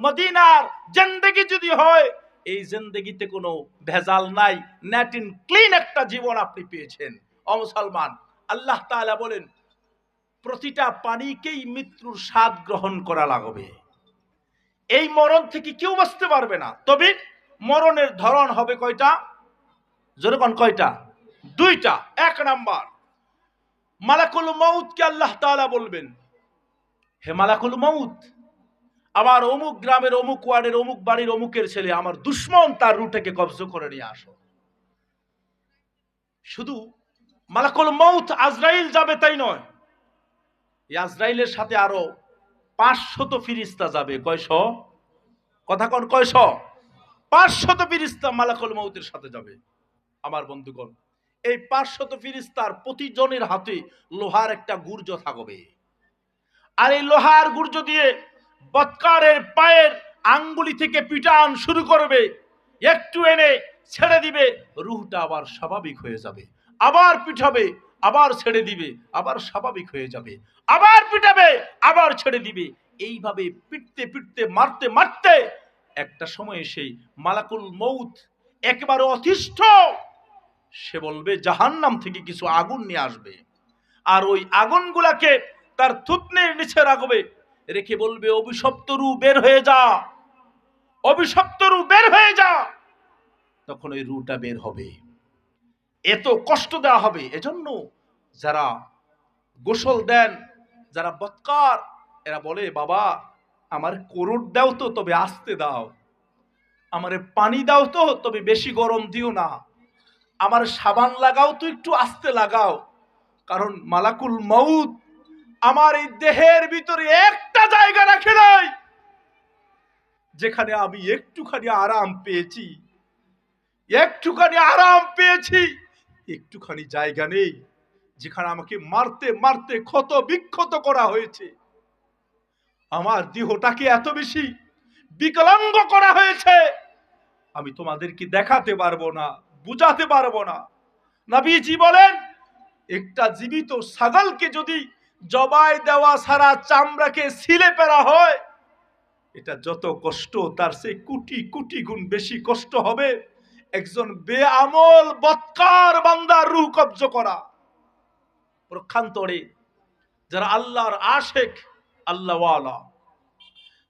মদিনার জিন্দেগি যদি হয়, এই জিন্দেগিতে কোনো ভেজাল নাই। ন্যাটিন ক্লিন একটা জীবন আপনি পেয়েছেন। অ মুসলমান, আল্লাহ তাআলা বলেন, প্রতিটা পানিকেই মৃত্যুর স্বাদ গ্রহণ করা লাগবে। এই মরণ থেকে কেউ বাঁচতে পারবে না। তবে মরণের ধরন হবে কয়টা? যেরকম কয়টা? দুইটা। এক নাম্বার, মালাকুল মৌতকে আল্লাহ তাআলা বলবেন, হে মালাকুল মৌত আমার অমুক গ্রামের, অমুক ওয়ার্ডের, অমুক বাড়ির, অমুকের ছেলে, আমার দুশ্মন তার রুটেকে কবজ করে নিয়ে আসো। শুধু মালাকুল মৌত আজরাইল যাবে তাই নয়, এই আজরাইলের সাথে আরও পাঁচশত ফিরিস্তা যাবে। কয়শ? কথা কন, কয়শ? পাঁচশত ফিরিস্তা মালাকুল মৌতের সাথে যাবে। আমার বন্ধুগণ, এই পাঁচশত ফিরিস্তার প্রতিজনের হাতে লোহার একটা গুর্জ থাকবে। আর এই লোহার গুর্জ দিয়ে বৎকারের পায়ের আঙ্গুলি থেকে পিটান শুরু করবে। একটু এনে ছেড়ে দিবে, রুহটা আবার স্বাভাবিক হয়ে যাবে। আবার পিঠাবে আবার ছেড়ে দিবে, আবার স্বাভাবিক হয়ে যাবে। আবার পিটাবে, আবার ছেড়ে দিবে। এইভাবে পিটতে পিটতে, মারতে মারতে একটা সময় সেই মালাকুল মৌত একেবারে অতিষ্ঠ। সে বলবে, জাহান্নাম থেকে কিছু আগুন নিয়ে আসবে। আর ওই আগুনগুলাকে তার থুতনির নিচে রাখবে। রেখে বলবে, অভিশপ্ত রু বের হয়ে যা। অভিশপ্ত রু বের হয়ে যা। তখন ওই রুটা বের হবে। এত কষ্ট দেওয়া হবে। এজন্য যারা গোসল দেন, যারা বৎকার, এরা বলে, বাবা, আমার করুট দাও তো, তবে আস্তে দাও। আমারে পানি দাও তো, তবে বেশি গরম দিও না। আমার সাবান লাগাও তো, একটু আস্তে লাগাও। কারণ মালাকুল মউত আমার এই দেহের ভিতরে একটা জায়গা রাখে নাই, যেখানে আমি একটুখানি আরাম পেয়েছি। একটুখানি আরাম পেয়েছি, একটুখানি জায়গা নেই, যেখানে আমাকে মারতে মারতে ক্ষত বিক্ষত করা হয়েছে। আমার দেহটাকে এত বেশি বিকলাঙ্গ করা হয়েছে, আমি তোমাদেরকে দেখাতে পারব না, বুঝাতে পারব না। নবীজি বলেন, একটা জীবিত ছাগলকে যদি জবাই দেওয়া সারা চামড়াকে সিলে পেরা হয়। এটা যত কষ্ট, তার সেই কোটি কোটি গুণ বেশি কষ্ট হবে একজন বেআমল, বৎকার বান্দার রূহ কব্জ করা। প্রক্ষান্তরে যারা আল্লাহর আশেক, আল্লাহওয়ালা,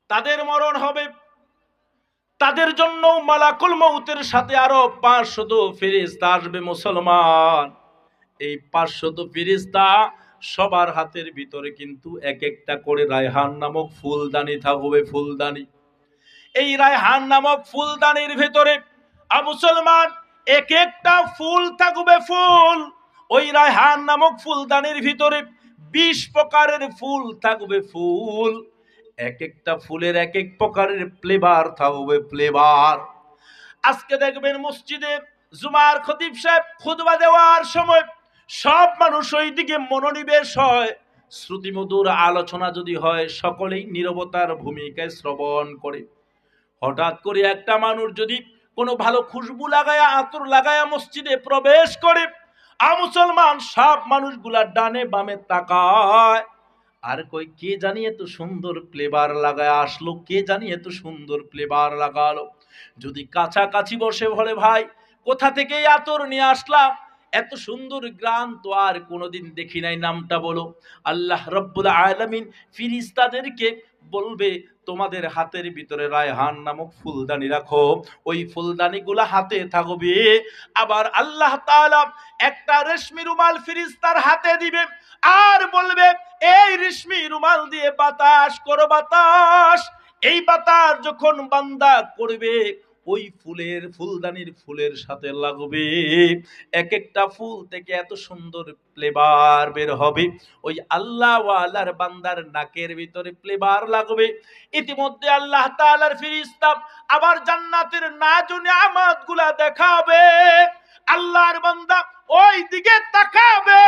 তাদের মরণ হবে। তাদের জন্য মালাকুল মৌতের সাথে আরও পাঁচশত ফেরিস্তা আসবে মুসলমান। এই পাঁচশত ফেরিস্তা সবার হাতের ভিতরে কিন্তু এক একটা করে রায়হান নামক ফুলদানি থাকবে ফুলদানি। এই রায়হান নামক ফুলদানির ভেতরে মুসলমান এক একটা ফুল থাকবে ফুল। ওই রায়হান নামক ফুলদানির ভিতরে বিশ প্রকারের ফুল থাকবে ফুল। এক একটা ফুলের এক এক প্রকারের ফ্লেভার থাকবে ফ্লেভার আজকে দেখবেন মসজিদে জুমার খতিব সাহেব খুদবা দেওয়ার সময় সব মানুষ ওই দিকে মনোনিবেশ হয়। শ্রুতিমধুর আলোচনা যদি হয়, সকলেই নীরবতার ভূমিকায় শ্রবণ করে। হঠাৎ করে একটা মানুষ যদি কোনো ভালো খুশবু লাগায়া, আতর লাগায়া মসজিদে প্রবেশ করে, আ মুসলমান সব মানুষগুলা ডানে বামে তাকায়। আর কই, কে জানি এত সুন্দর ফ্লেভার লাগায় আসলো, কে জানি এত সুন্দর ফ্লেভার লাগালো। যদি কাছাকাছি বসে বলে, ভাই, কোথা থেকে আতর নিয়ে আসলাম? এত সুন্দর গ্রাম তো আর কোনোদিন দেখি নাই নামটা বলো। আল্লাহ রব্বুল আলামিন ফিরিস্তাদেরকে বলবে, তোমাদের হাতের ভিতরে রায়হান নামক ফুলদানি রাখো। ওই ফুলদানিগুলো হাতে থাকবে। আবার আল্লাহ একটা রেশমি রুমাল ফিরিস্তার হাতে দিবে আর বলবে, এই রেশমি রুমাল দিয়ে বাতাস করো বাতাস। এই বাতাস যখন বান্দা করবে ওই ফুলের, ফুলদানির ফুলের সাথে লাগবে। এক একটা ফুল থেকে এত সুন্দর ফ্লেভার বের হবে। ওই আল্লাহ ওয়ালার বান্দার নাকের ভিতরে ফ্লেভার লাগবে। ইতিমধ্যে আল্লাহ তাআলার ফিরিস্তা আবার জান্নাতের নাজুনে আমাদগুলা দেখাবে। আল্লাহর বান্দা ওই দিকে তাকাবে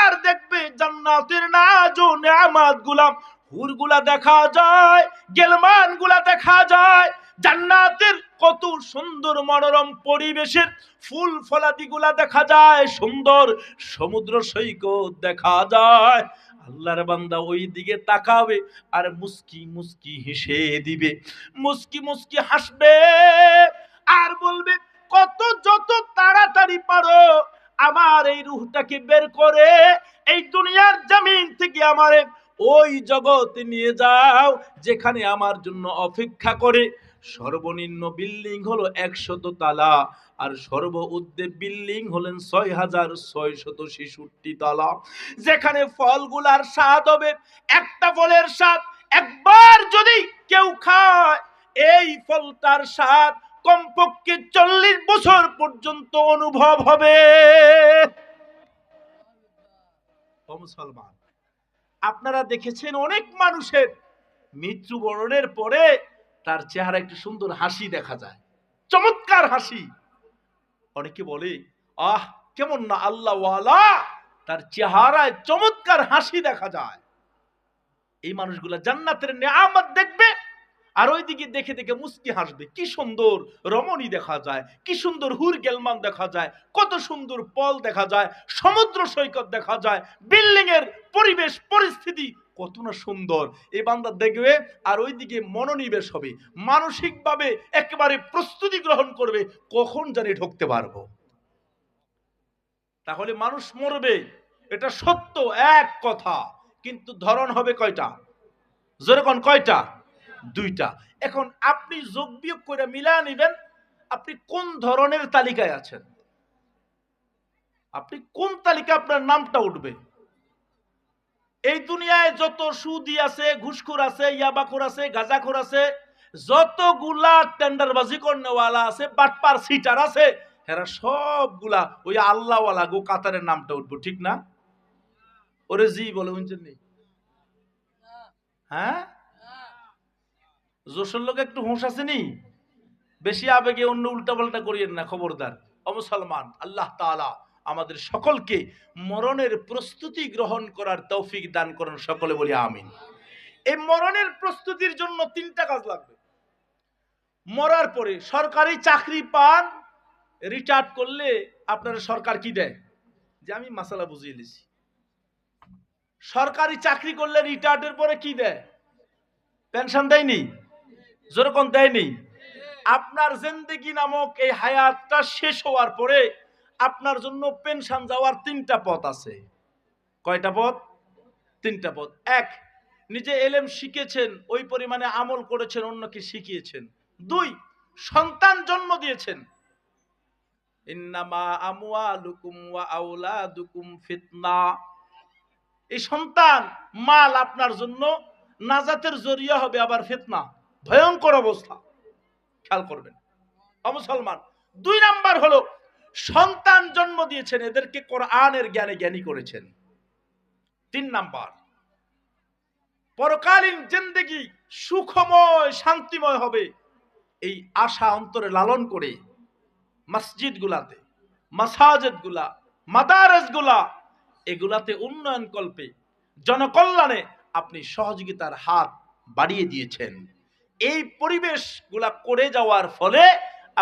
আর দেখবে জান্নাতের নাজু নেয়ামাতগুলা হুরগুলা দেখা যায় গেলমানগুলা দেখা যায়। জান্নাতের কত সুন্দর মনোরম পরিবেশের ফুল ফলাদি গুলা দেখা যায়, সুন্দর সমুদ্র সৈকত দেখা যায়। আল্লাহর বান্দা ওই দিকে তাকাবে আর মুস্কি মুস্কি হেসে দিবে। মুস্কি মুস্কি হাসবে আর বলবে, কত যত তাড়াতাড়ি পারো আমার এই রুহটাকে বের করে, এই দুনিয়ার জমিন থেকে আমারে ওই জগতে নিয়ে যাও যেখানে আমার জন্য অপেক্ষা করে। সর্বনিম্ন বিল্ডিং হলো একশত তালা, আর সর্ব উদ্দে বিল্ডিং হলেন ছয় হাজার ছয় শত ছেষট্টি তালা। যেখানে ফলগুলার স্বাদ হবে, একটা ফলের স্বাদ একবার যদি কেউ খায়, এই ফলটার স্বাদ কমপক্ষে চল্লিশ বছর পর্যন্ত অনুভব হবে। মুসলমান, আপনারা দেখেছেন অনেক মানুষের মৃত্যুবরণের পরে তার চেহারা একটু সুন্দর হাসি দেখা যায়। চমৎকার হাসি। অনেকে বলে, আহ, কেমন না আল্লাহ তার চেহারায় চমৎকার হাসি দেখা যায়। এই মানুষগুলা জান্নাতের নেয়ামত দেখবে আর ওইদিকে দেখে দেখে মুস্কি হাসবে। কি সুন্দর রমণী দেখা যায়, কি সুন্দর হুর গেলমান দেখা যায়, কত সুন্দর পল দেখা যায়, সমুদ্র সৈকত দেখা যায় বিল্ডিং এর পরিবেশ, পরিস্থিতি কত না সুন্দর। এই বান্দা দেখবে আর ওইদিকে মনোনিবেশ হবে। মানসিকভাবে একেবারে প্রস্তুতি গ্রহণ করবে, কখন জানি ঢুকতে পারব। তাহলে মানুষ মরবে, এটা সত্য, এক কথা। কিন্তু ধরন হবে কয়টা? যেরকম কয়টা? দুইটা। এখন আপনি যোগ বিয়োগ করে মিলা নিবেন, আপনি কোন ধরনের তালিকায় আছেন? আপনি কোন তালিকা আপনার নামটা উঠবে? এই দুনিয়ায় যত সুদি আছে, ঘুষখোর আছে, ইয়াবাখোর আছে, গাজাখোর আছে, যতগুলা টেন্ডারবাজি করনেওয়ালা আছে, বাটপার সিটার আছে, এরা সবগুলা ওই আল্লাহওয়ালা গো কাতারের নামটা উঠবো, ঠিক না? ওরে জি বলে নি? হ্যাঁ? জোশের লোক একটু হুঁশ আসেনি বেশি আবেগে অন্য উল্টা পাল্টা করিয়েন না, খবরদার। অমুসলমান আল্লাহ তাআলা আমাদের সকলকে মরণের প্রস্তুতি গ্রহণ করার তৌফিক দান করেন সকলে বলি আমিন। এই মরণের প্রস্তুতির জন্য তিনটা কাজ লাগবে। মরার পরে সরকারি চাকরি পান রিটায়ার্ড করলে আপনার সরকার কি দেয়? যে আমি মাসালা বুঝিয়ে দিছি। সরকারি চাকরি করলে রিটায়ার্ডের পরে কি দেয়? পেনশন দেয়নি? যেরকম দেয়নি। আপনার জিন্দেগি নামক এই হায়াতটা শেষ হওয়ার পরে আপনার জন্য পেনশন যাওয়ার তিনটা পথ আছে। কয়টা পথ? তিনটা পথ। এক, নিজে এলেম শিখেছেন, ওই পরিমাণে আমল করেছেন অন্যকে শিখিয়েছেন। দুই, সন্তান জন্ম দিয়েছেন। ইন্নামা ওয়া এই সন্তান, মাল আপনার জন্য নাজাতের জরিয়া হবে, আবার ভয়ঙ্কর অবস্থা। খেয়াল করবেন। মুসলমান দুই নাম্বার হলো সন্তান জন্ম দিয়েছেন, এদেরকে কোরআনের জ্ঞানে জ্ঞানী করেছেন। তিন নাম্বার, পরকালীন জিন্দেগি সুখময়, শান্তিময় হবে এই আশা অন্তরে লালন করে মসজিদ গুলাতে মাসাজেদগুলা মাদারেসগুলা এগুলাতে উন্নয়ন কল্পে, জনকল্যাণে আপনি সহযোগিতার হাত বাড়িয়ে দিয়েছেন। এই পরিবেশগুলা করে যাওয়ার ফলে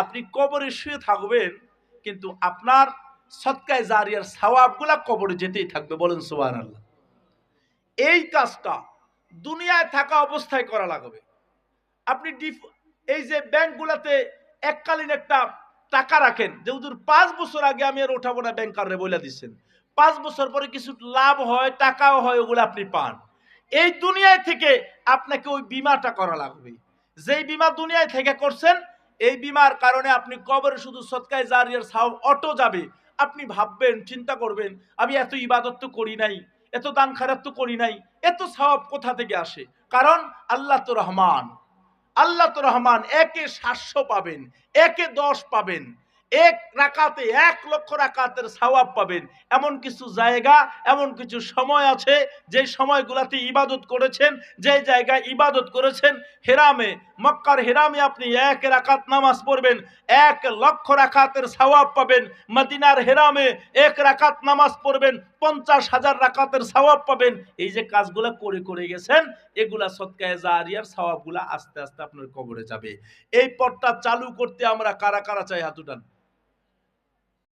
আপনি কবরে শুয়ে থাকবেন কিন্তু আপনার সৎকায় জারিয়ার সওয়াবগুলা কবরে যেতেই থাকবে, বলেন সুবাহ আল্লাহ এই কাজটা দুনিয়ায় থাকা অবস্থায় করা লাগবে। আপনি এই যে ব্যাংকগুলাতে এককালীন একটা টাকা রাখেন, যে হুজুর পাঁচ বছর আগে আমি আর ওঠাবো না ব্যাংকাররে বলে দিচ্ছেন। পাঁচ বছর পরে কিছু লাভ হয়, টাকাও হয়, ওগুলো আপনি পান। এই দুনিয়ায় থেকে আপনাকে ওই বিমাটা করা লাগবে। যেই বিমা দুনিয়ায় থেকে করছেন এই বিমার কারণে আপনি কবরে শুধু সৎকায় জারিয়ার সাহ অটো যাবে। আপনি ভাববেন, চিন্তা করবেন, আমি এত ইবাদত তো করি নাই, এত দান খারাপ তো করি নাই, এত সওয়াব কোথা থেকে আসে? কারণ আল্লাহ তো রহমান। আল্লাহ তো রহমান, একে সাতশো পাবেন, একে দশ পাবেন, এক রাকাতে, এক লক্ষ রাকাতের সওয়াব পাবেন। এমন কিছু জায়গা, এমন কিছু সময় আছে, যে সময়গুলাতে ইবাদত করেছেন, যে জায়গায় ইবাদত করেছেন, হেরামে মক্কার হেরামে আপনি এক রাকাত নামাজ পড়বেন, এক লক্ষ রাকাতের সওয়াব পাবেন। মদিনার হেরামে এক রাকাত নামাজ পড়বেন, পঞ্চাশ হাজার রাকাতের সওয়াব পাবেন। এই যে কাজগুলা করে করে গেছেন, এগুলা সৎকায় জারিয়ার সওয়াবগুলা আস্তে আস্তে আপনার কবরে যাবে। এই পথটা চালু করতে আমরা কারা কারা চাই, হাত উঠান।